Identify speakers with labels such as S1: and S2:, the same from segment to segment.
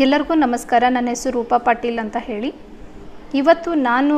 S1: ಎಲ್ಲರಿಗೂ ನಮಸ್ಕಾರ. ನನ್ನ ಹೆಸರು ರೂಪಾ ಪಾಟೀಲ್ ಅಂತ ಹೇಳಿ. ಇವತ್ತು ನಾನು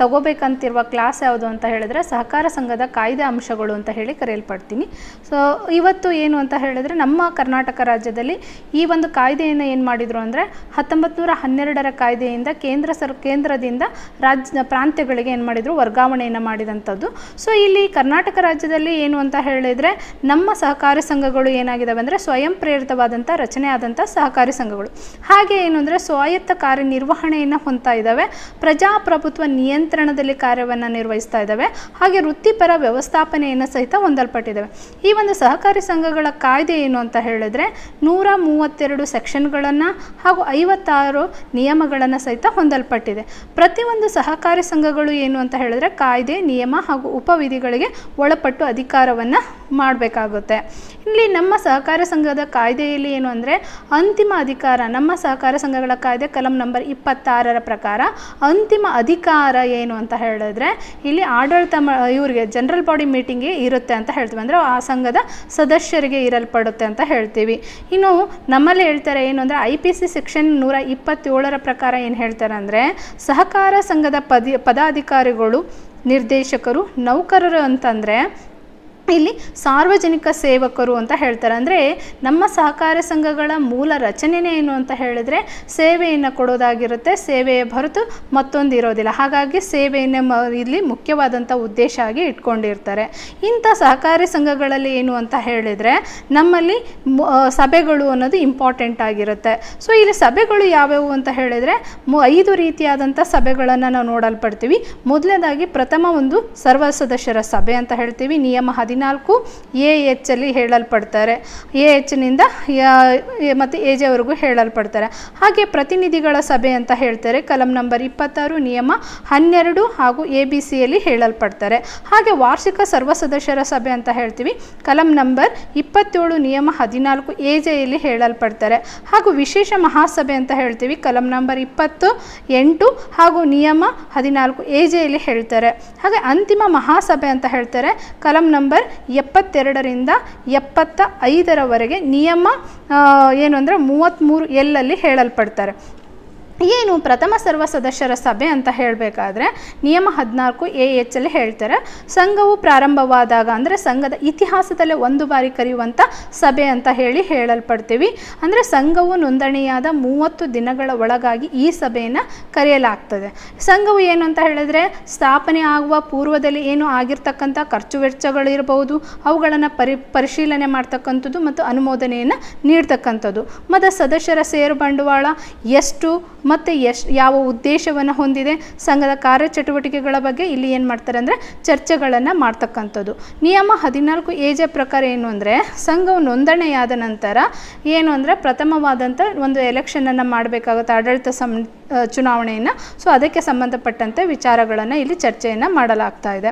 S1: ತಗೋಬೇಕಂತಿರುವ ಕ್ಲಾಸ್ ಯಾವುದು ಅಂತ ಹೇಳಿದ್ರೆ ಸಹಕಾರ ಸಂಘದ ಕಾಯ್ದೆ ಅಂಶಗಳು ಅಂತ ಹೇಳಿ ಕರೆಯಲ್ಪಡ್ತೀನಿ. ಸೊ ಇವತ್ತು ಏನು ಅಂತ ಹೇಳಿದ್ರೆ ನಮ್ಮ ಕರ್ನಾಟಕ ರಾಜ್ಯದಲ್ಲಿ ಈ ಒಂದು ಕಾಯ್ದೆಯನ್ನು ಏನು ಮಾಡಿದರು ಅಂದರೆ ಹತ್ತೊಂಬತ್ತು ನೂರ ಹನ್ನೆರಡರ ಕಾಯ್ದೆಯಿಂದ ಕೇಂದ್ರ ಸರ್, ಕೇಂದ್ರದಿಂದ ರಾಜ್ಯ, ಪ್ರಾಂತ್ಯಗಳಿಗೆ ಏನು ಮಾಡಿದರು? ವರ್ಗಾವಣೆಯನ್ನು ಮಾಡಿದಂಥದ್ದು. ಸೊ ಇಲ್ಲಿ ಕರ್ನಾಟಕ ರಾಜ್ಯದಲ್ಲಿ ಏನು ಅಂತ ಹೇಳಿದರೆ ನಮ್ಮ ಸಹಕಾರಿ ಸಂಘಗಳು ಏನಾಗಿದ್ದಾವೆ ಅಂದರೆ ಸ್ವಯಂ ಪ್ರೇರಿತವಾದಂಥ ರಚನೆ ಆದಂಥ ಸಹಕಾರಿ ಸಂಘಗಳು. ಹಾಗೆ ಏನು ಅಂದರೆ ಸ್ವಾಯತ್ತ ಕಾರ್ಯನಿರ್ವಹಣೆಯನ್ನು ಹೊಂದ್ತಾ ಇದ್ದಾವೆ ಪ್ರಜಾಪ್ರಭುತ್ವ ನಿಯಂತ್ರಣದಲ್ಲಿ ಕಾರ್ಯವನ್ನು ನಿರ್ವಹಿಸ್ತಾ ಇದ್ದಾವೆ. ಹಾಗೆ ವೃತ್ತಿಪರ ವ್ಯವಸ್ಥಾಪನೆಯನ್ನು ಸಹಿತ ಹೊಂದಲ್ಪಟ್ಟಿದ್ದಾವೆ. ಈ ಒಂದು ಸಹಕಾರಿ ಸಂಘಗಳ ಕಾಯ್ದೆ ಏನು ಅಂತ ಹೇಳಿದ್ರೆ ನೂರ ಮೂವತ್ತೆರಡು ಸೆಕ್ಷನ್ಗಳನ್ನು ಹಾಗೂ ಐವತ್ತಾರು ನಿಯಮಗಳನ್ನು ಸಹಿತ ಹೊಂದಲ್ಪಟ್ಟಿದೆ. ಪ್ರತಿಯೊಂದು ಸಹಕಾರಿ ಸಂಘಗಳು ಏನು ಅಂತ ಹೇಳಿದ್ರೆ ಕಾಯ್ದೆ, ನಿಯಮ ಹಾಗೂ ಉಪವಿಧಿಗಳಿಗೆ ಒಳಪಟ್ಟು ಅಧಿಕಾರವನ್ನು ಮಾಡಬೇಕಾಗುತ್ತೆ. ಇಲ್ಲಿ ನಮ್ಮ ಸಹಕಾರ ಸಂಘದ ಕಾಯ್ದೆಯಲ್ಲಿ ಏನು ಅಂದರೆ ಅಂತಿಮ ಅಧಿಕಾರ, ನಮ್ಮ ಸಹಕಾರ ಸಂಘಗಳ ಕಾಯ್ದೆ ಕಲಂ ನಂಬರ್ ಇಪ್ಪತ್ತಾರರ ಪ್ರಕಾರ ಅಂತಿಮ ಅಧಿಕಾರ ಏನು ಅಂತ ಹೇಳಿದ್ರೆ, ಇಲ್ಲಿ ಆಡಳಿತ ಮ, ಇವರಿಗೆ ಜನರಲ್ ಬಾಡಿ ಮೀಟಿಂಗ್ಗೆ ಇರುತ್ತೆ ಅಂತ ಹೇಳ್ತೀವಿ. ಅಂದರೆ ಆ ಸಂಘದ ಸದಸ್ಯರಿಗೆ ಇರಲ್ಪಡುತ್ತೆ ಅಂತ ಹೇಳ್ತೀವಿ. ಇನ್ನು ನಮ್ಮಲ್ಲಿ ಹೇಳ್ತಾರೆ ಏನು ಅಂದರೆ ಐ ಪಿ ಸಿ ಸೆಕ್ಷನ್ ನೂರ ಇಪ್ಪತ್ತೇಳರ ಪ್ರಕಾರ ಏನು ಹೇಳ್ತಾರೆ ಅಂದರೆ, ಸಹಕಾರ ಸಂಘದ ಪದಿ, ಪದಾಧಿಕಾರಿಗಳು, ನಿರ್ದೇಶಕರು, ನೌಕರರು ಅಂತಂದರೆ ಇಲ್ಲಿ ಸಾರ್ವಜನಿಕ ಸೇವಕರು ಅಂತ ಹೇಳ್ತಾರೆ. ಅಂದರೆ ನಮ್ಮ ಸಹಕಾರ ಸಂಘಗಳ ಮೂಲ ರಚನೆನೇ ಏನು ಅಂತ ಹೇಳಿದ್ರೆ ಸೇವೆಯನ್ನು ಕೊಡೋದಾಗಿರುತ್ತೆ, ಸೇವೆಯ ಹೊರತು ಮತ್ತೊಂದು ಇರೋದಿಲ್ಲ. ಹಾಗಾಗಿ ಸೇವೆಯನ್ನು ಇಲ್ಲಿ ಮುಖ್ಯವಾದಂಥ ಉದ್ದೇಶ ಆಗಿ ಇಟ್ಕೊಂಡಿರ್ತಾರೆ. ಇಂಥ ಸಹಕಾರಿ ಸಂಘಗಳಲ್ಲಿ ಏನು ಅಂತ ಹೇಳಿದರೆ ನಮ್ಮಲ್ಲಿ ಸಭೆಗಳು ಅನ್ನೋದು ಇಂಪಾರ್ಟೆಂಟ್ ಆಗಿರುತ್ತೆ. ಸೊ ಇಲ್ಲಿ ಸಭೆಗಳು ಯಾವ್ಯಾವು ಅಂತ ಹೇಳಿದರೆ ಐದು ರೀತಿಯಾದಂಥ ಸಭೆಗಳನ್ನು ನಾವು ನೋಡಲ್ಪಡ್ತೀವಿ. ಮೊದಲನೇದಾಗಿ ಪ್ರಥಮ ಒಂದು ಸರ್ವ ಸದಸ್ಯರ ಸಭೆ ಅಂತ ಹೇಳ್ತೀವಿ. ನಿಯಮ ಹದಿನಾಲ್ಕು ಎ ಎಚ್ ಅಲ್ಲಿ ಹೇಳಲ್ಪಡ್ತಾರೆ. ಎ ಎಚ್ನಿಂದ ಮತ್ತು ಎ ಜೆವರೆಗೂ ಹೇಳಲ್ಪಡ್ತಾರೆ. ಹಾಗೆ ಪ್ರತಿನಿಧಿಗಳ ಸಭೆ ಅಂತ ಹೇಳ್ತಾರೆ. ಕಲಂ ನಂಬರ್ ಇಪ್ಪತ್ತಾರು, ನಿಯಮ ಹನ್ನೆರಡು ಹಾಗೂ ಎ ಬಿ ಸಿಯಲ್ಲಿ ಹೇಳಲ್ಪಡ್ತಾರೆ. ಹಾಗೆ ವಾರ್ಷಿಕ ಸರ್ವ ಸದಸ್ಯರ ಸಭೆ ಅಂತ ಹೇಳ್ತೀವಿ. ಕಲಂ ನಂಬರ್ ಇಪ್ಪತ್ತೇಳು, ನಿಯಮ ಹದಿನಾಲ್ಕು, ಎ ಜೆಯಲ್ಲಿ ಹೇಳಲ್ಪಡ್ತಾರೆ. ಹಾಗೂ ವಿಶೇಷ ಮಹಾಸಭೆ ಅಂತ ಹೇಳ್ತೀವಿ. ಕಲಂ ನಂಬರ್ ಇಪ್ಪತ್ತು, ಎಂಟು ಹಾಗೂ ನಿಯಮ ಹದಿನಾಲ್ಕು, ಎ ಜೆಯಲ್ಲಿ ಹೇಳ್ತಾರೆ. ಹಾಗೆ ಅಂತಿಮ ಮಹಾಸಭೆ ಅಂತ ಹೇಳ್ತಾರೆ. ಕಲಂ ನಂಬರ್ ಎಪ್ಪತ್ತೆರಡರಿಂದ ಎಪ್ಪತ್ತ ಐದರವರೆಗೆ ನಿಯಮ ಏನು ಅಂದರೆ ಮೂವತ್ತ್ಮೂರು ಎಲ್ಲಲ್ಲಿ ಹೇಳಲ್ಪಡ್ತಾರೆ. ಏನು ಪ್ರಥಮ ಸರ್ವ ಸದಸ್ಯರ ಸಭೆ ಅಂತ ಹೇಳಬೇಕಾದ್ರೆ ನಿಯಮ ಹದಿನಾಲ್ಕು ಎ ಎಚ್ ಅಲ್ಲಿ ಹೇಳ್ತಾರೆ. ಸಂಘವು ಪ್ರಾರಂಭವಾದಾಗ ಅಂದರೆ ಸಂಘದ ಇತಿಹಾಸದಲ್ಲೇ ಒಂದು ಬಾರಿ ಕರೆಯುವಂಥ ಸಭೆ ಅಂತ ಹೇಳಿ ಹೇಳಲ್ಪಡ್ತೀವಿ. ಅಂದರೆ ಸಂಘವು ನೋಂದಣಿಯಾದ ಮೂವತ್ತು ದಿನಗಳ ಒಳಗಾಗಿ ಈ ಸಭೆಯನ್ನು ಕರೆಯಲಾಗ್ತದೆ. ಸಂಘವು ಏನು ಅಂತ ಹೇಳಿದ್ರೆ ಸ್ಥಾಪನೆ ಆಗುವ ಪೂರ್ವದಲ್ಲಿ ಏನು ಆಗಿರ್ತಕ್ಕಂಥ ಖರ್ಚು ವೆಚ್ಚಗಳಿರಬಹುದು ಅವುಗಳನ್ನು ಪರಿ ಪರಿಶೀಲನೆ ಮಾಡ್ತಕ್ಕಂಥದ್ದು ಮತ್ತು ಅನುಮೋದನೆಯನ್ನು ನೀಡ್ತಕ್ಕಂಥದ್ದು. ಮತ್ತು ಸದಸ್ಯರ ಸೇರು ಬಂಡವಾಳ ಎಷ್ಟು ಮತ್ತು ಎಷ್ಟು ಯಾವ ಉದ್ದೇಶವನ್ನು ಹೊಂದಿದೆ, ಸಂಘದ ಕಾರ್ಯಚಟುವಟಿಕೆಗಳ ಬಗ್ಗೆ ಇಲ್ಲಿ ಏನು ಮಾಡ್ತಾರೆ ಅಂದರೆ ಚರ್ಚೆಗಳನ್ನು ಮಾಡ್ತಕ್ಕಂಥದ್ದು. ನಿಯಮ ಹದಿನಾಲ್ಕು ಏಜ ಪ್ರಕಾರ ಏನು ಅಂದರೆ, ಸಂಘವು ನೋಂದಣಿಯಾದ ನಂತರ ಏನು ಅಂದರೆ ಪ್ರಥಮವಾದಂಥ ಒಂದು ಎಲೆಕ್ಷನನ್ನು ಮಾಡಬೇಕಾಗುತ್ತೆ, ಆಡಳಿತ ಸಂ ಚುನಾವಣೆಯನ್ನು. ಸೊ ಅದಕ್ಕೆ ಸಂಬಂಧಪಟ್ಟಂತೆ ವಿಚಾರಗಳನ್ನು ಇಲ್ಲಿ ಚರ್ಚೆಯನ್ನು ಮಾಡಲಾಗ್ತಾ ಇದೆ.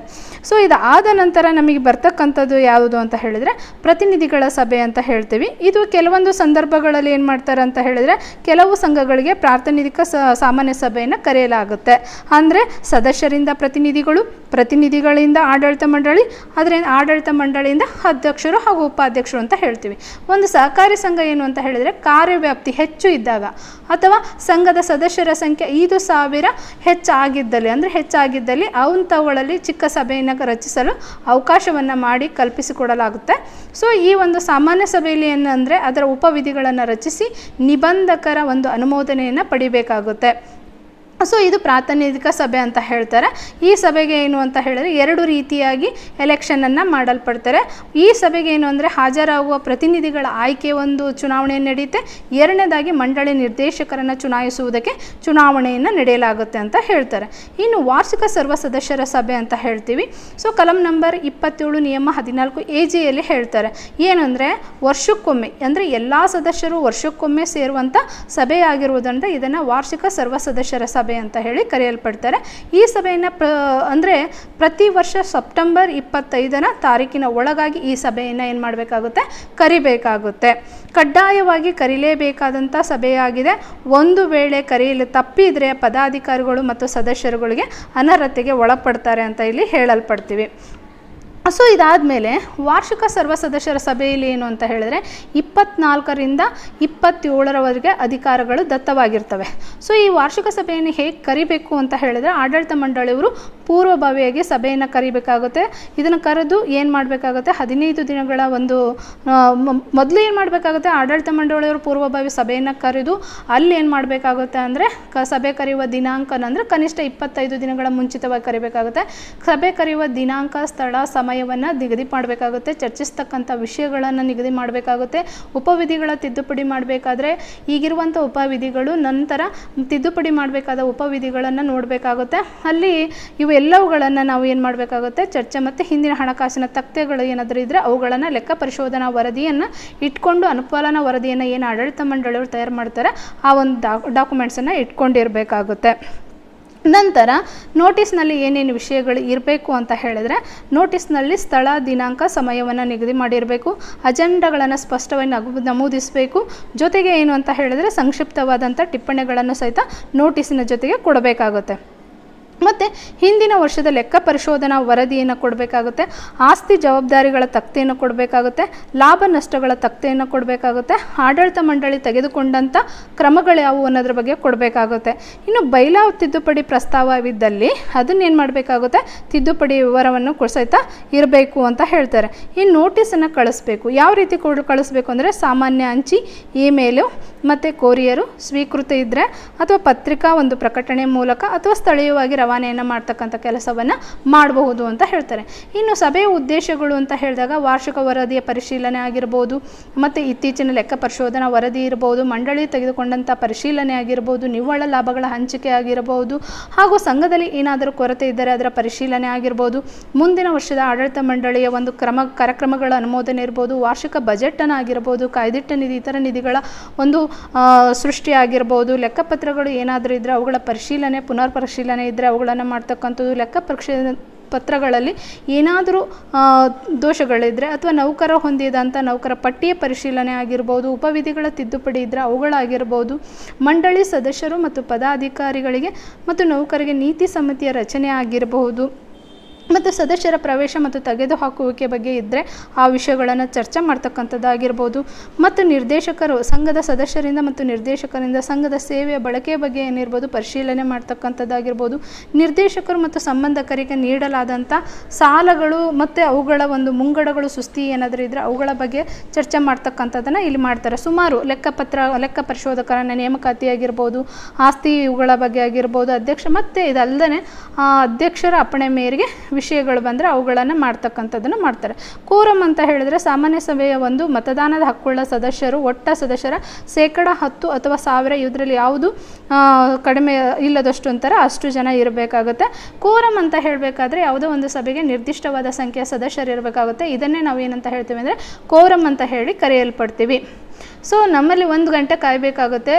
S1: ಸೊ ಇದಾದ ನಂತರ ನಮಗೆ ಬರ್ತಕ್ಕಂಥದ್ದು ಯಾವುದು ಅಂತ ಹೇಳಿದರೆ, ಪ್ರತಿನಿಧಿಗಳ ಸಭೆ ಅಂತ ಹೇಳ್ತೀವಿ. ಇದು ಕೆಲವೊಂದು ಸಂದರ್ಭಗಳಲ್ಲಿ ಏನು ಮಾಡ್ತಾರೆ ಅಂತ ಹೇಳಿದರೆ, ಕೆಲವು ಸಂಘಗಳಿಗೆ ಪ್ರಾತಿನಿಧಿಕ ಸ, ಸಾಮಾನ್ಯ ಸಭೆಯನ್ನು ಕರೆಯಲಾಗುತ್ತೆ. ಅಂದರೆ ಸದಸ್ಯರಿಂದ ಪ್ರತಿನಿಧಿಗಳು, ಪ್ರತಿನಿಧಿಗಳಿಂದ ಆಡಳಿತ ಮಂಡಳಿ, ಆದರೆ ಆಡಳಿತ ಮಂಡಳಿಯಿಂದ ಅಧ್ಯಕ್ಷರು ಹಾಗೂ ಉಪಾಧ್ಯಕ್ಷರು ಅಂತ ಹೇಳ್ತೀವಿ. ಒಂದು ಸಹಕಾರಿ ಸಂಘ ಏನು ಅಂತ ಹೇಳಿದರೆ ಕಾರ್ಯವ್ಯಾಪ್ತಿ ಹೆಚ್ಚು ಇದ್ದಾಗ ಅಥವಾ ಸಂಘದ ಸದಸ್ಯರ ಸಂಖ್ಯೆ ಐದು ಸಾವಿರ ಹೆಚ್ಚಾಗಿದ್ದಲ್ಲಿ, ಅಂದರೆ ಹೆಚ್ಚಾಗಿದ್ದಲ್ಲಿ ಅವಂಥವುಗಳಲ್ಲಿ ಚಿಕ್ಕ ಸಭೆಯನ್ನು ರಚಿಸಲು ಅವಕಾಶವನ್ನು ಮಾಡಿ ಕಲ್ಪಿಸಿಕೊಡಲಾಗುತ್ತೆ. ಸೊ ಈ ಒಂದು ಸಾಮಾನ್ಯ ಸಭೆಯಲ್ಲಿ ಏನಂದರೆ ಅದರ ಉಪವಿಧಿಗಳನ್ನು ರಚಿಸಿ ನಿಬಂಧಕರ ಒಂದು ಅನುಮೋದನೆಯನ್ನು ಪಡಿಬೇಕಾಗುತ್ತೆ ಸೊ ಇದು ಪ್ರಾತಿನಿಧಿಕ ಸಭೆ ಅಂತ ಹೇಳ್ತಾರೆ. ಈ ಸಭೆಗೆ ಏನು ಅಂತ ಹೇಳಿದ್ರೆ ಎರಡು ರೀತಿಯಾಗಿ ಎಲೆಕ್ಷನನ್ನು ಮಾಡಲ್ಪಡ್ತಾರೆ. ಈ ಸಭೆಗೆ ಏನು ಅಂದರೆ ಹಾಜರಾಗುವ ಪ್ರತಿನಿಧಿಗಳ ಆಯ್ಕೆ ಒಂದು ಚುನಾವಣೆ ನಡೆಯುತ್ತೆ. ಎರಡನೇದಾಗಿ ಮಂಡಳಿ ನಿರ್ದೇಶಕರನ್ನು ಚುನಾಯಿಸುವುದಕ್ಕೆ ಚುನಾವಣೆಯನ್ನು ನಡೆಯಲಾಗುತ್ತೆ ಅಂತ ಹೇಳ್ತಾರೆ. ಇನ್ನು ವಾರ್ಷಿಕ ಸರ್ವ ಸದಸ್ಯರ ಸಭೆ ಅಂತ ಹೇಳ್ತೀವಿ. ಸೊ ಕಲಂ ನಂಬರ್ ಇಪ್ಪತ್ತೇಳು, ನಿಯಮ ಹದಿನಾಲ್ಕು ಎ ಜಿಯಲ್ಲಿ ಹೇಳ್ತಾರೆ. ಏನಂದರೆ ವರ್ಷಕ್ಕೊಮ್ಮೆ, ಅಂದರೆ ಎಲ್ಲ ಸದಸ್ಯರು ವರ್ಷಕ್ಕೊಮ್ಮೆ ಸೇರುವಂಥ ಸಭೆಯಾಗಿರುವುದರಿಂದ ಇದನ್ನು ವಾರ್ಷಿಕ ಸರ್ವ ಸದಸ್ಯರ ಸಭೆ ಅಂತ ಹೇಳಿ ಕರೆಯಲ್ಪಡ್ತಾರೆ. ಈ ಸಭೆಯನ್ನು ಪ್ರ, ಅಂದರೆ ಪ್ರತಿ ವರ್ಷ ಸೆಪ್ಟೆಂಬರ್ ಇಪ್ಪತ್ತೈದನ ತಾರೀಕಿನ ಒಳಗಾಗಿ ಈ ಸಭೆಯನ್ನು ಏನು ಮಾಡಬೇಕಾಗುತ್ತೆ? ಕರಿಬೇಕಾಗುತ್ತೆ. ಕಡ್ಡಾಯವಾಗಿ ಕರೀಲೇಬೇಕಾದಂಥ ಸಭೆಯಾಗಿದೆ. ಒಂದು ವೇಳೆ ಕರೆಯಲು ತಪ್ಪಿದರೆ ಪದಾಧಿಕಾರಿಗಳು ಮತ್ತು ಸದಸ್ಯರುಗಳಿಗೆ ಅನರ್ಹತೆಗೆ ಒಳಪಡ್ತಾರೆ ಅಂತ ಇಲ್ಲಿ ಹೇಳಲ್ಪಡ್ತೀವಿ. ಸೊ ಇದಾದಮೇಲೆ ವಾರ್ಷಿಕ ಸರ್ವ ಸದಸ್ಯರ ಸಭೆಯಲ್ಲಿ ಏನು ಅಂತ ಹೇಳಿದ್ರೆ ಇಪ್ಪತ್ನಾಲ್ಕರಿಂದ ಇಪ್ಪತ್ತೇಳರವರೆಗೆ ಅಧಿಕಾರಗಳು ದತ್ತವಾಗಿರ್ತವೆ. ಸೊ ಈ ವಾರ್ಷಿಕ ಸಭೆಯನ್ನು ಹೇಗೆ ಕರಿಬೇಕು ಅಂತ ಹೇಳಿದ್ರೆ ಆಡಳಿತ ಮಂಡಳಿಯವರು ಪೂರ್ವಭಾವಿಯಾಗಿ ಸಭೆಯನ್ನು ಕರಿಬೇಕಾಗುತ್ತೆ. ಇದನ್ನು ಕರೆದು ಏನು ಮಾಡಬೇಕಾಗುತ್ತೆ? ಹದಿನೈದು ದಿನಗಳ ಒಂದು ಮೊದಲು ಏನು ಮಾಡಬೇಕಾಗುತ್ತೆ? ಆಡಳಿತ ಮಂಡಳಿಯವರು ಪೂರ್ವಭಾವಿ ಸಭೆಯನ್ನು ಕರೆದು ಅಲ್ಲಿ ಏನು ಮಾಡಬೇಕಾಗುತ್ತೆ ಅಂದರೆ ಕ, ಸಭೆ ಕರೆಯುವ ದಿನಾಂಕನ ಅಂದರೆ ಕನಿಷ್ಠ ಇಪ್ಪತ್ತೈದು ದಿನಗಳ ಮುಂಚಿತವಾಗಿ ಕರಿಬೇಕಾಗುತ್ತೆ. ಸಭೆ ಕರೆಯುವ ದಿನಾಂಕ, ಸ್ಥಳ ಸಮಯವನ್ನು ನಿಗದಿ ಮಾಡಬೇಕಾಗುತ್ತೆ, ಚರ್ಚಿಸ್ತಕ್ಕಂಥ ವಿಷಯಗಳನ್ನು ನಿಗದಿ ಮಾಡಬೇಕಾಗುತ್ತೆ, ಉಪವಿಧಿಗಳ ತಿದ್ದುಪಡಿ ಮಾಡಬೇಕಾದ್ರೆ ಈಗಿರುವಂಥ ಉಪವಿಧಿಗಳು ನಂತರ ತಿದ್ದುಪಡಿ ಮಾಡಬೇಕಾದ ಉಪವಿಧಿಗಳನ್ನು ನೋಡಬೇಕಾಗುತ್ತೆ. ಅಲ್ಲಿ ಇವೆಲ್ಲವುಗಳನ್ನು ನಾವು ಏನು ಮಾಡಬೇಕಾಗುತ್ತೆ? ಚರ್ಚೆ ಮತ್ತು ಹಿಂದಿನ ಹಣಕಾಸಿನ ತಕ್ತೆಗಳು ಏನಾದರೂ ಇದ್ದರೆ ಅವುಗಳನ್ನು ಲೆಕ್ಕ ಪರಿಶೋಧನಾ ವರದಿಯನ್ನು ಇಟ್ಕೊಂಡು ಅನುಪಾಲನಾ ವರದಿಯನ್ನು ಏನು ಆಡಳಿತ ಮಂಡಳಿಯವರು ತಯಾರು ಮಾಡ್ತಾರೆ, ಆ ಒಂದು ಡಾಕ್ ಡಾಕ್ಯುಮೆಂಟ್ಸನ್ನು ಇಟ್ಕೊಂಡಿರಬೇಕಾಗುತ್ತೆ. ನಂತರ ನೋಟಿಸ್ನಲ್ಲಿ ಏನೇನು ವಿಷಯಗಳು ಇರಬೇಕು ಅಂತ ಹೇಳಿದ್ರೆ ನೋಟಿಸ್ನಲ್ಲಿ ಸ್ಥಳ, ದಿನಾಂಕ, ಸಮಯವನ್ನು ನಿಗದಿ ಮಾಡಿರಬೇಕು. ಅಜೆಂಡಾಗಳನ್ನು ಸ್ಪಷ್ಟವಾಗಿ ನಗು, ನಮೂದಿಸಬೇಕು. ಜೊತೆಗೆ ಏನು ಅಂತ ಹೇಳಿದ್ರೆ ಸಂಕ್ಷಿಪ್ತವಾದಂಥ ಟಿಪ್ಪಣಿಗಳನ್ನು ಸಹಿತ ನೋಟಿಸಿನ ಜೊತೆಗೆ ಕೊಡಬೇಕಾಗುತ್ತೆ. ಮತ್ತು ಹಿಂದಿನ ವರ್ಷದ ಲೆಕ್ಕ ಪರಿಶೋಧನಾ ವರದಿಯನ್ನು ಕೊಡಬೇಕಾಗುತ್ತೆ. ಆಸ್ತಿ ಜವಾಬ್ದಾರಿಗಳ ತಕ್ತೆಯನ್ನು ಕೊಡಬೇಕಾಗುತ್ತೆ. ಲಾಭ ನಷ್ಟಗಳ ತಕ್ತೆಯನ್ನು ಕೊಡಬೇಕಾಗುತ್ತೆ. ಆಡಳಿತ ಮಂಡಳಿ ತೆಗೆದುಕೊಂಡಂಥ ಕ್ರಮಗಳು ಯಾವುವು ಅನ್ನೋದ್ರ ಬಗ್ಗೆ ಕೊಡಬೇಕಾಗುತ್ತೆ. ಇನ್ನು ಬೈಲಾವ್ ತಿದ್ದುಪಡಿ ಪ್ರಸ್ತಾವವಿದ್ದಲ್ಲಿ ಅದನ್ನೇನು ಮಾಡಬೇಕಾಗುತ್ತೆ? ತಿದ್ದುಪಡಿ ವಿವರವನ್ನು ಸಹಿತ ಇರಬೇಕು ಅಂತ ಹೇಳ್ತಾರೆ. ಈ ನೋಟಿಸನ್ನು ಕಳಿಸ್ಬೇಕು. ಯಾವ ರೀತಿ ಕೊಡ್ ಕಳಿಸ್ಬೇಕು ಅಂದರೆ ಸಾಮಾನ್ಯ ಅಂಚಿ, ಇಮೇಲು ಮತ್ತು ಕೋರಿಯರು ಸ್ವೀಕೃತ ಇದ್ದರೆ ಅಥವಾ ಪತ್ರಿಕಾ ಒಂದು ಪ್ರಕಟಣೆ ಮೂಲಕ ಅಥವಾ ಸ್ಥಳೀಯವಾಗಿ ರವಾನೆಯನ್ನು ಮಾಡ್ತಕ್ಕಂಥ ಕೆಲಸವನ್ನು ಮಾಡಬಹುದು ಅಂತ ಹೇಳ್ತಾರೆ. ಇನ್ನು ಸಭೆಯ ಉದ್ದೇಶಗಳು ಅಂತ ಹೇಳಿದಾಗ ವಾರ್ಷಿಕ ವರದಿಯ ಪರಿಶೀಲನೆ ಆಗಿರ್ಬೋದು, ಮತ್ತು ಇತ್ತೀಚಿನ ಲೆಕ್ಕ ಪರಿಶೋಧನಾ ವರದಿ ಇರ್ಬೋದು, ಮಂಡಳಿ ತೆಗೆದುಕೊಂಡಂಥ ಪರಿಶೀಲನೆ ಆಗಿರ್ಬೋದು, ನಿವ್ವಳ ಲಾಭಗಳ ಹಂಚಿಕೆ ಆಗಿರಬಹುದು ಹಾಗೂ ಸಂಘದಲ್ಲಿ ಏನಾದರೂ ಕೊರತೆ ಇದ್ದರೆ ಅದರ ಪರಿಶೀಲನೆ ಆಗಿರ್ಬೋದು, ಮುಂದಿನ ವರ್ಷದ ಆಡಳಿತ ಮಂಡಳಿಯ ಒಂದು ಕ್ರಮ, ಕಾರ್ಯಕ್ರಮಗಳ ಅನುಮೋದನೆ ಇರ್ಬೋದು, ವಾರ್ಷಿಕ ಬಜೆಟನ್ನು ಆಗಿರ್ಬೋದು, ಕಾಯ್ದಿಟ್ಟ ನಿಧಿ, ಇತರ ನಿಧಿಗಳ ಒಂದು ಸೃಷ್ಟಿಯಾಗಿರ್ಬೋದು ಲೆಕ್ಕಪತ್ರಗಳು ಏನಾದರೂ ಇದ್ದರೆ ಅವುಗಳ ಪರಿಶೀಲನೆ ಪುನರ್ ಪರಿಶೀಲನೆ ಇದ್ದರೆ ಅವುಗಳನ್ನು ಮಾಡ್ತಕ್ಕಂಥದ್ದು ಲೆಕ್ಕ ಪರೀಕ್ಷೆ ಪತ್ರಗಳಲ್ಲಿ ಏನಾದರೂ ದೋಷಗಳಿದ್ರೆ ಅಥವಾ ನೌಕರ ಹೊಂದಿದಂಥ ನೌಕರ ಪಟ್ಟಿಯ ಪರಿಶೀಲನೆ ಆಗಿರ್ಬೋದು, ಉಪವಿಧಿಗಳ ತಿದ್ದುಪಡಿ ಇದ್ದರೆ ಅವುಗಳಾಗಿರ್ಬೋದು, ಮಂಡಳಿ ಸದಸ್ಯರು ಮತ್ತು ಪದಾಧಿಕಾರಿಗಳಿಗೆ ಮತ್ತು ನೌಕರಿಗೆ ನೀತಿ ಸಮಿತಿಯ ರಚನೆ ಆಗಿರಬಹುದು. ಮತ್ತು ಸದಸ್ಯರ ಪ್ರವೇಶ ಮತ್ತು ತೆಗೆದುಹಾಕುವಿಕೆ ಬಗ್ಗೆ ಇದ್ದರೆ ಆ ವಿಷಯಗಳನ್ನು ಚರ್ಚೆ ಮಾಡ್ತಕ್ಕಂಥದ್ದಾಗಿರ್ಬೋದು. ಮತ್ತು ನಿರ್ದೇಶಕರು ಸಂಘದ ಸದಸ್ಯರಿಂದ ಮತ್ತು ನಿರ್ದೇಶಕರಿಂದ ಸಂಘದ ಸೇವೆಯ ಬಳಕೆಯ ಬಗ್ಗೆ ಏನಿರ್ಬೋದು ಪರಿಶೀಲನೆ ಮಾಡ್ತಕ್ಕಂಥದ್ದಾಗಿರ್ಬೋದು. ನಿರ್ದೇಶಕರು ಮತ್ತು ಸಂಬಂಧಕರಿಗೆ ನೀಡಲಾದಂಥ ಸಾಲಗಳು ಮತ್ತು ಅವುಗಳ ಒಂದು ಮುಂಗಡಗಳು, ಸುಸ್ತಿ ಏನಾದರೂ ಇದ್ದರೆ ಅವುಗಳ ಬಗ್ಗೆ ಚರ್ಚೆ ಮಾಡ್ತಕ್ಕಂಥದ್ದನ್ನು ಇಲ್ಲಿ ಮಾಡ್ತಾರೆ. ಸುಮಾರು ಲೆಕ್ಕಪತ್ರ, ಲೆಕ್ಕ ಪರಿಶೋಧಕರನ್ನ ನೇಮಕಾತಿ ಆಗಿರ್ಬೋದು, ಆಸ್ತಿ ಇವುಗಳ ಬಗ್ಗೆ ಆಗಿರ್ಬೋದು, ಅಧ್ಯಕ್ಷ ಮತ್ತು ಇದಲ್ಲದೆ ಅಧ್ಯಕ್ಷರ ಅಪ್ಪಣೆ ಮೇರೆಗೆ ವಿಷಯಗಳು ಬಂದರೆ ಅವುಗಳನ್ನು ಮಾಡ್ತಕ್ಕಂಥದ್ದನ್ನು ಮಾಡ್ತಾರೆ. ಕೋರಂ ಅಂತ ಹೇಳಿದರೆ ಸಾಮಾನ್ಯ ಸಭೆಯ ಒಂದು ಮತದಾನದ ಹಕ್ಕುಳ್ಳ ಸದಸ್ಯರು, ಒಟ್ಟ ಸದಸ್ಯರ ಶೇಕಡ ಹತ್ತು ಅಥವಾ ಸಾವಿರ ಇದರಲ್ಲಿ ಯಾವುದು ಕಡಿಮೆ ಇಲ್ಲದಷ್ಟು ಅಂತಾರೆ ಅಷ್ಟು ಜನ ಇರಬೇಕಾಗುತ್ತೆ. ಕೋರಂ ಅಂತ ಹೇಳಬೇಕಾದ್ರೆ ಯಾವುದೋ ಒಂದು ಸಭೆಗೆ ನಿರ್ದಿಷ್ಟವಾದ ಸಂಖ್ಯೆಯ ಸದಸ್ಯರು ಇರಬೇಕಾಗುತ್ತೆ. ಇದನ್ನೇ ನಾವು ಏನಂತ ಹೇಳ್ತೀವಿ ಅಂದರೆ ಕೋರಂ ಅಂತ ಹೇಳಿ ಕರೆಯಲ್ಪಡ್ತೀವಿ. ಸೊ ನಮ್ಮಲ್ಲಿ ಒಂದು ಗಂಟೆ ಕಾಯಬೇಕಾಗುತ್ತೆ.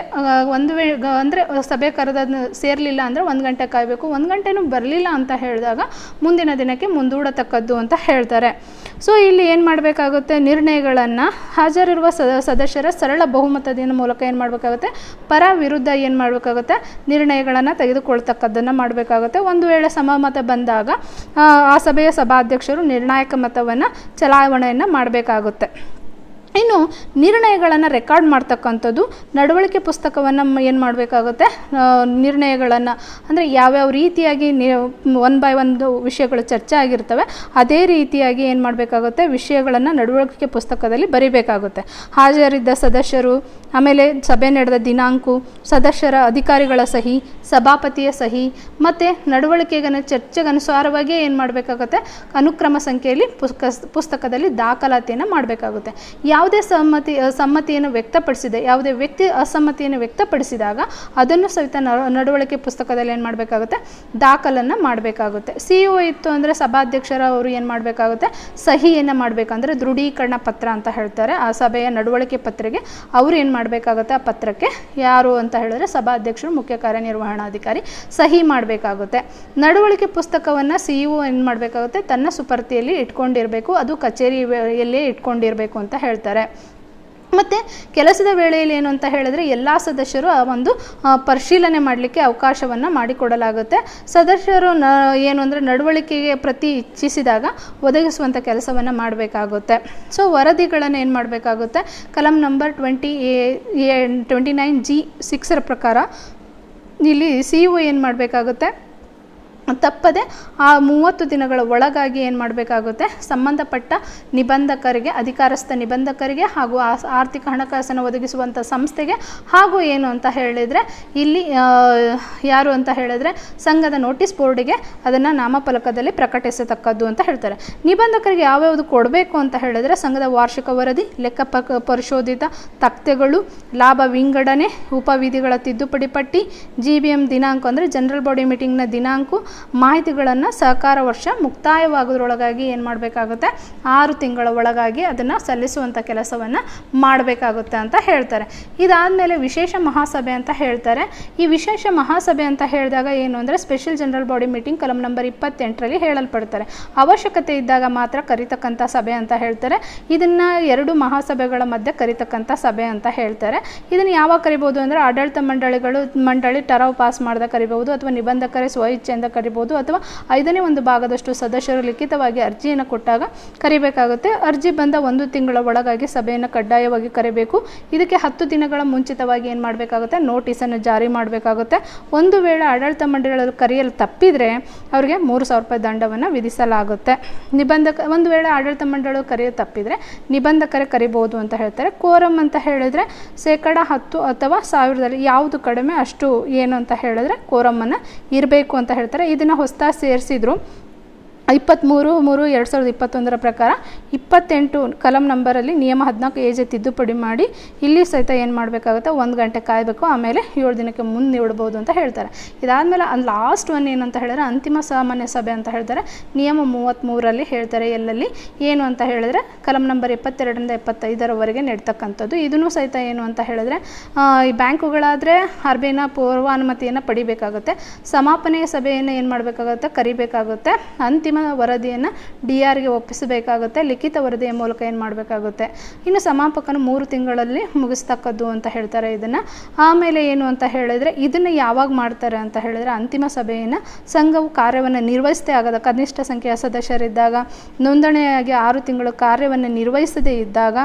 S1: ಒಂದು ವೇ ಅಂದರೆ ಸಭೆ ಕರೆದ ಸೇರಲಿಲ್ಲ ಅಂದರೆ ಒಂದು ಗಂಟೆ ಕಾಯಬೇಕು. ಒಂದು ಗಂಟೆನೂ ಬರಲಿಲ್ಲ ಅಂತ ಹೇಳಿದಾಗ ಮುಂದಿನ ದಿನಕ್ಕೆ ಮುಂದೂಡತಕ್ಕದ್ದು ಅಂತ ಹೇಳ್ತಾರೆ. ಸೊ ಇಲ್ಲಿ ಏನು ಮಾಡಬೇಕಾಗುತ್ತೆ? ನಿರ್ಣಯಗಳನ್ನು ಹಾಜರಿರುವ ಸದ, ಸದಸ್ಯರ ಸರಳ ಬಹುಮತದ ಮೂಲಕ ಏನು ಮಾಡಬೇಕಾಗುತ್ತೆ? ಪರ ವಿರುದ್ಧ ಏನು ಮಾಡಬೇಕಾಗುತ್ತೆ? ನಿರ್ಣಯಗಳನ್ನು ತೆಗೆದುಕೊಳ್ತಕ್ಕದ್ದನ್ನು ಮಾಡಬೇಕಾಗುತ್ತೆ. ಒಂದು ವೇಳೆ ಸಮಮತ ಬಂದಾಗ ಆ ಸಭೆಯ ಸಭಾಧ್ಯಕ್ಷರು ನಿರ್ಣಾಯಕ ಮತವನ್ನು ಚಲಾವಣೆಯನ್ನು ಮಾಡಬೇಕಾಗುತ್ತೆ. ಇನ್ನು ನಿರ್ಣಯಗಳನ್ನು ರೆಕಾರ್ಡ್ ಮಾಡ್ತಕ್ಕಂಥದ್ದು ನಡವಳಿಕೆ ಪುಸ್ತಕವನ್ನು ಏನು ಮಾಡಬೇಕಾಗುತ್ತೆ? ನಿರ್ಣಯಗಳನ್ನು. ಅಂದರೆ ಯಾವ್ಯಾವ ರೀತಿಯಾಗಿ ನಿ ಒನ್ ಬೈ ಒಂದು ವಿಷಯಗಳು ಚರ್ಚೆ ಆಗಿರ್ತವೆ, ಅದೇ ರೀತಿಯಾಗಿ ಏನು ಮಾಡಬೇಕಾಗುತ್ತೆ? ವಿಷಯಗಳನ್ನು ನಡವಳಿಕೆ ಪುಸ್ತಕದಲ್ಲಿ ಬರೀಬೇಕಾಗುತ್ತೆ. ಹಾಜರಿದ್ದ ಸದಸ್ಯರು, ಆಮೇಲೆ ಸಭೆ ನಡೆದ ದಿನಾಂಕು, ಸದಸ್ಯರ ಅಧಿಕಾರಿಗಳ ಸಹಿ, ಸಭಾಪತಿಯ ಸಹಿ, ಮತ್ತು ನಡವಳಿಕೆಗನ ಚರ್ಚೆಗನುಸಾರವಾಗಿ ಏನು ಮಾಡಬೇಕಾಗುತ್ತೆ? ಅನುಕ್ರಮ ಸಂಖ್ಯೆಯಲ್ಲಿ ಪುಸ್ತಕ ಪುಸ್ತಕದಲ್ಲಿ ದಾಖಲಾತಿಯನ್ನು ಮಾಡಬೇಕಾಗುತ್ತೆ. ಯಾವುದೇ ಸಮ್ಮತಿ ಸಮ್ಮತಿಯನ್ನು ವ್ಯಕ್ತಪಡಿಸಿದೆ, ಯಾವುದೇ ವ್ಯಕ್ತಿ ಅಸಮ್ಮತಿಯನ್ನು ವ್ಯಕ್ತಪಡಿಸಿದಾಗ ಅದನ್ನು ಸಹಿತ ನಡವಳಿಕೆ ಪುಸ್ತಕದಲ್ಲಿ ಏನು ಮಾಡಬೇಕಾಗುತ್ತೆ? ದಾಖಲನ್ನು ಮಾಡಬೇಕಾಗುತ್ತೆ. ಸಿ ಒ ಇತ್ತು ಅಂದರೆ ಸಭಾಧ್ಯಕ್ಷರ ಅವರು ಏನು ಮಾಡಬೇಕಾಗುತ್ತೆ? ಸಹಿಯನ್ನು ಮಾಡಬೇಕಂದ್ರೆ ದೃಢೀಕರಣ ಪತ್ರ ಅಂತ ಹೇಳ್ತಾರೆ. ಆ ಸಭೆಯ ನಡವಳಿಕೆ ಪತ್ರೆಗೆ ಅವರು ಏನು ಮಾಡಬೇಕಾಗುತ್ತೆ? ಆ ಪತ್ರಕ್ಕೆ ಯಾರು ಅಂತ ಹೇಳಿದ್ರೆ ಸಭಾಧ್ಯಕ್ಷರು, ಮುಖ್ಯ ಕಾರ್ಯನಿರ್ವಹಣಾಧಿಕಾರಿ ಸಹಿ ಮಾಡಬೇಕಾಗುತ್ತೆ. ನಡವಳಿಕೆ ಪುಸ್ತಕವನ್ನು ಸಿ ಇ ಒ ಏನು ಮಾಡಬೇಕಾಗುತ್ತೆ? ತನ್ನ ಸುಪರ್ತಿಯಲ್ಲಿ ಇಟ್ಕೊಂಡಿರಬೇಕು. ಅದು ಕಚೇರಿಯಲ್ಲೇ ಇಟ್ಕೊಂಡಿರಬೇಕು ಅಂತ ಹೇಳ್ತಾರೆ. ಮತ್ತು ಕೆಲಸದ ವೇಳೆಯಲ್ಲಿ ಏನು ಅಂತ ಹೇಳಿದ್ರೆ ಎಲ್ಲ ಸದಸ್ಯರು ಆ ಒಂದು ಪರಿಶೀಲನೆ ಮಾಡಲಿಕ್ಕೆ ಅವಕಾಶವನ್ನು ಮಾಡಿಕೊಡಲಾಗುತ್ತೆ. ಸದಸ್ಯರು ನ, ಏನು ಅಂದರೆ ನಡವಳಿಕೆಗೆ ಪ್ರತಿ ಇಚ್ಛಿಸಿದಾಗ ಒದಗಿಸುವಂಥ ಕೆಲಸವನ್ನು ಮಾಡಬೇಕಾಗುತ್ತೆ. ಸೊ ವರದಿಗಳನ್ನು ಏನು ಮಾಡಬೇಕಾಗುತ್ತೆ? ಕಲಂ number twenty A twenty nine G ಸಿಕ್ಸರ ಪ್ರಕಾರ ಇಲ್ಲಿ ಸಿ ಯು ಏನು ಮಾಡಬೇಕಾಗುತ್ತೆ? ತಪ್ಪದೆ ಆ ಮೂವತ್ತು ದಿನಗಳ ಒಳಗಾಗಿ ಏನು ಮಾಡಬೇಕಾಗುತ್ತೆ? ಸಂಬಂಧಪಟ್ಟ ನಿಬಂಧಕರಿಗೆ, ಅಧಿಕಾರಸ್ಥ ನಿಬಂಧಕರಿಗೆ ಹಾಗೂ ಆ ಆರ್ಥಿಕ ಹಣಕಾಸನ್ನು ಒದಗಿಸುವಂಥ ಸಂಸ್ಥೆಗೆ ಹಾಗೂ ಏನು ಅಂತ ಹೇಳಿದರೆ ಇಲ್ಲಿ ಯಾರು ಅಂತ ಹೇಳಿದರೆ ಸಂಘದ ನೋಟಿಸ್ ಬೋರ್ಡಿಗೆ ಅದನ್ನು ನಾಮಫಲಕದಲ್ಲಿ ಪ್ರಕಟಿಸತಕ್ಕದ್ದು ಅಂತ ಹೇಳ್ತಾರೆ. ನಿಬಂಧಕರಿಗೆ ಯಾವ್ಯಾವುದು ಕೊಡಬೇಕು ಅಂತ ಹೇಳಿದರೆ ಸಂಘದ ವಾರ್ಷಿಕ ವರದಿ, ಲೆಕ್ಕ ಪರಿಶೋಧಿತ ತಕ್ತೆಗಳು, ಲಾಭ ವಿಂಗಡಣೆ ಉಪವಿಧಿಗಳ ತಿದ್ದುಪಡಿ ಪಟ್ಟಿ ಜಿ ಬಿ ಎಂ ದಿನಾಂಕ ಅಂದರೆ ಜನರಲ್ ಬಾಡಿ ಮೀಟಿಂಗ್ನ ದಿನಾಂಕ ಮಾಹಿತಿಗಳನ್ನು ಸಹಕಾರ ವರ್ಷ ಮುಕ್ತಾಯವಾಗೋದ್ರೊಳಗಾಗಿ ಏನು ಮಾಡಬೇಕಾಗುತ್ತೆ? ಆರು ತಿಂಗಳ ಒಳಗಾಗಿ ಅದನ್ನು ಸಲ್ಲಿಸುವಂಥ ಕೆಲಸವನ್ನು ಮಾಡಬೇಕಾಗುತ್ತೆ ಅಂತ ಹೇಳ್ತಾರೆ. ಇದಾದಮೇಲೆ ವಿಶೇಷ ಮಹಾಸಭೆ ಅಂತ ಹೇಳ್ತಾರೆ. ಈ ವಿಶೇಷ ಮಹಾಸಭೆ ಅಂತ ಹೇಳಿದಾಗ ಏನು ಅಂದರೆ ಸ್ಪೆಷಲ್ ಜನರಲ್ ಬಾಡಿ ಮೀಟಿಂಗ್ ಕಲಂ ನಂಬರ್ ಇಪ್ಪತ್ತೆಂಟರಲ್ಲಿ ಹೇಳಲ್ಪಡ್ತಾರೆ. ಅವಶ್ಯಕತೆ ಇದ್ದಾಗ ಮಾತ್ರ ಕರಿತಕ್ಕಂಥ ಸಭೆ ಅಂತ ಹೇಳ್ತಾರೆ. ಇದನ್ನು ಎರಡು ಮಹಾಸಭೆಗಳ ಮಧ್ಯೆ ಕರಿತಕ್ಕಂಥ ಸಭೆ ಅಂತ ಹೇಳ್ತಾರೆ. ಇದನ್ನು ಯಾವಾಗ ಕರಿಬೋದು ಅಂದರೆ ಆಡಳಿತ ಮಂಡಳಿಗಳು, ಮಂಡಳಿ ಟರಾವ್ ಪಾಸ್ ಮಾಡಿದಾಗ ಕರಿಬಹುದು ಅಥವಾ ನಿಬಂಧಕರೇ ಸ್ವಇಚ್ಛೆಯಿಂದ ಕರಿಬೋದು ಅಥವಾ ಐದನೇ ಒಂದು ಭಾಗದಷ್ಟು ಸದಸ್ಯರು ಲಿಖಿತವಾಗಿ ಅರ್ಜಿಯನ್ನು ಕೊಟ್ಟಾಗ ಕರಿಬೇಕಾಗುತ್ತೆ. ಅರ್ಜಿ ಬಂದ ಒಂದು ತಿಂಗಳ ಒಳಗಾಗಿ ಸಭೆಯನ್ನು ಕಡ್ಡಾಯವಾಗಿ ಕರಿಬೇಕು. ಇದಕ್ಕೆ ಹತ್ತು ದಿನಗಳ ಮುಂಚಿತವಾಗಿ ಏನು ಮಾಡಬೇಕಾಗುತ್ತೆ? ನೋಟಿಸನ್ನು ಜಾರಿ ಮಾಡಬೇಕಾಗುತ್ತೆ. ಒಂದು ವೇಳೆ ಆಡಳಿತ ಮಂಡಳಿಗಳು ಕರೆಯಲು ತಪ್ಪಿದರೆ ಅವರಿಗೆ ಮೂರು ಸಾವಿರ ರೂಪಾಯಿ ದಂಡವನ್ನು ವಿಧಿಸಲಾಗುತ್ತೆ. ನಿಬಂಧಕ, ಒಂದು ವೇಳೆ ಆಡಳಿತ ಮಂಡಳಿಗಳು ಕರೆಯಲು ತಪ್ಪಿದರೆ ನಿಬಂಧಕರೇ ಕರಿಬೋದು ಅಂತ ಹೇಳ್ತಾರೆ. ಕೋರಮ್ ಅಂತ ಹೇಳಿದ್ರೆ ಶೇಕಡ ಹತ್ತು ಅಥವಾ ಸಾವಿರದಲ್ಲಿ ಯಾವುದು ಕಡಿಮೆ ಅಷ್ಟು ಏನು ಅಂತ ಹೇಳಿದ್ರೆ ಕೋರಮ್ಮನ್ನು ಇರಬೇಕು ಅಂತ ಹೇಳ್ತಾರೆ. ಇದನ್ನು ಹೊಸ್ತಾಗಿ ಸೇರಿಸಿದ್ರು. ಇಪ್ಪತ್ತ್ಮೂರು ಮೂರು, ಎರಡು ಸಾವಿರದ ಇಪ್ಪತ್ತೊಂದರ ಪ್ರಕಾರ ಇಪ್ಪತ್ತೆಂಟು ಕಲಂ ನಂಬರಲ್ಲಿ ನಿಯಮ ಹದಿನಾಲ್ಕು ಏಜೆ ತಿದ್ದುಪಡಿ ಮಾಡಿ ಇಲ್ಲಿ ಸಹಿತ ಏನು ಮಾಡಬೇಕಾಗುತ್ತೆ? ಒಂದು ಗಂಟೆ ಕಾಯಬೇಕು, ಆಮೇಲೆ ಏಳು ದಿನಕ್ಕೆ ಮುಂದೆ ಇಡ್ಬೋದು ಅಂತ ಹೇಳ್ತಾರೆ. ಇದಾದಮೇಲೆ ಲಾಸ್ಟ್ ಒನ್ ಏನಂತ ಹೇಳಿದ್ರೆ ಅಂತಿಮ ಸಾಮಾನ್ಯ ಸಭೆ ಅಂತ ಹೇಳ್ತಾರೆ. ನಿಯಮ ಮೂವತ್ತ್ಮೂರಲ್ಲಿ ಹೇಳ್ತಾರೆ ಎಲ್ಲಲ್ಲಿ? ಏನು ಅಂತ ಹೇಳಿದ್ರೆ ಕಲಂ ನಂಬರ್ ಇಪ್ಪತ್ತೆರಡರಿಂದ ಇಪ್ಪತ್ತೈದರವರೆಗೆ ನೆಡ್ತಕ್ಕಂಥದ್ದು. ಇದನ್ನು ಸಹಿತ ಏನು ಅಂತ ಹೇಳಿದ್ರೆ ಈ ಬ್ಯಾಂಕುಗಳಾದರೆ ಆರ್ ಬಿ ಐನ ಪೂರ್ವಾನುಮತಿಯನ್ನು ಪಡಿಬೇಕಾಗುತ್ತೆ. ಸಮಾಪನೆಯ ಸಭೆಯನ್ನು ಏನು ಮಾಡಬೇಕಾಗುತ್ತೆ? ಕರಿಬೇಕಾಗುತ್ತೆ. ಅಂತಿಮ ವರದಿಯನ್ನು ಡಿ ಆರ್ಗೆ ಒಪ್ಪಿಸಬೇಕಾಗುತ್ತೆ. ಲಿಖಿತ ವರದಿಯ ಮೂಲಕ ಏನು ಮಾಡಬೇಕಾಗುತ್ತೆ? ಇನ್ನು ಸಮಾಪಕನ ಮೂರು ತಿಂಗಳಲ್ಲಿ ಮುಗಿಸ್ತಕ್ಕದ್ದು ಅಂತ ಹೇಳ್ತಾರೆ ಇದನ್ನು. ಆಮೇಲೆ ಏನು ಅಂತ ಹೇಳಿದ್ರೆ, ಇದನ್ನು ಯಾವಾಗ ಮಾಡ್ತಾರೆ ಅಂತ ಹೇಳಿದ್ರೆ, ಅಂತಿಮ ಸಭೆಯನ್ನು ಸಂಘವು ಕಾರ್ಯವನ್ನು ನಿರ್ವಹಿಸದೇ ಆಗದ, ಕನಿಷ್ಠ ಸಂಖ್ಯೆಯ ಸದಸ್ಯರಿದ್ದಾಗ, ನೋಂದಣಿಯಾಗಿ ಆರು ತಿಂಗಳು ಕಾರ್ಯವನ್ನು ನಿರ್ವಹಿಸದೇ ಇದ್ದಾಗ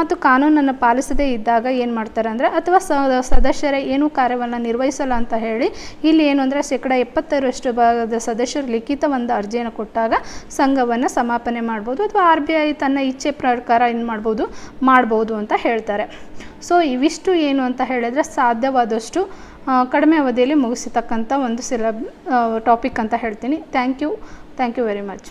S1: ಮತ್ತು ಕಾನೂನನ್ನು ಪಾಲಿಸದೇ ಇದ್ದಾಗ ಏನು ಮಾಡ್ತಾರೆ ಅಂದರೆ, ಅಥವಾ ಸದಸ್ಯರೇ ಏನು ಕಾರ್ಯವನ್ನು ನಿರ್ವಹಿಸಲ್ಲ ಅಂತ ಹೇಳಿ, ಇಲ್ಲಿ ಏನು ಅಂದರೆ ಶೇಕಡ ಎಪ್ಪತ್ತರಷ್ಟು ಭಾಗದ ಸದಸ್ಯರು ಲಿಖಿತ ಒಂದು ಅರ್ಜಿಯನ್ನು ಕೊಟ್ಟಾಗ ಸಂಘವನ್ನು ಸಮಾಪನೆ ಮಾಡ್ಬೋದು ಅಥವಾ ಆರ್ ಬಿ ತನ್ನ ಇಚ್ಛೆ ಪ್ರಕಾರ ಏನು ಮಾಡ್ಬೋದು ಮಾಡ್ಬೋದು ಅಂತ ಹೇಳ್ತಾರೆ. ಸೊ ಇವಿಷ್ಟು ಏನು ಅಂತ ಹೇಳಿದರೆ ಸಾಧ್ಯವಾದಷ್ಟು ಕಡಿಮೆ ಅವಧಿಯಲ್ಲಿ ಮುಗಿಸತಕ್ಕಂಥ ಒಂದು ಸಿಲಬ್ ಟಾಪಿಕ್ ಅಂತ ಹೇಳ್ತೀನಿ. Thank you thank you very much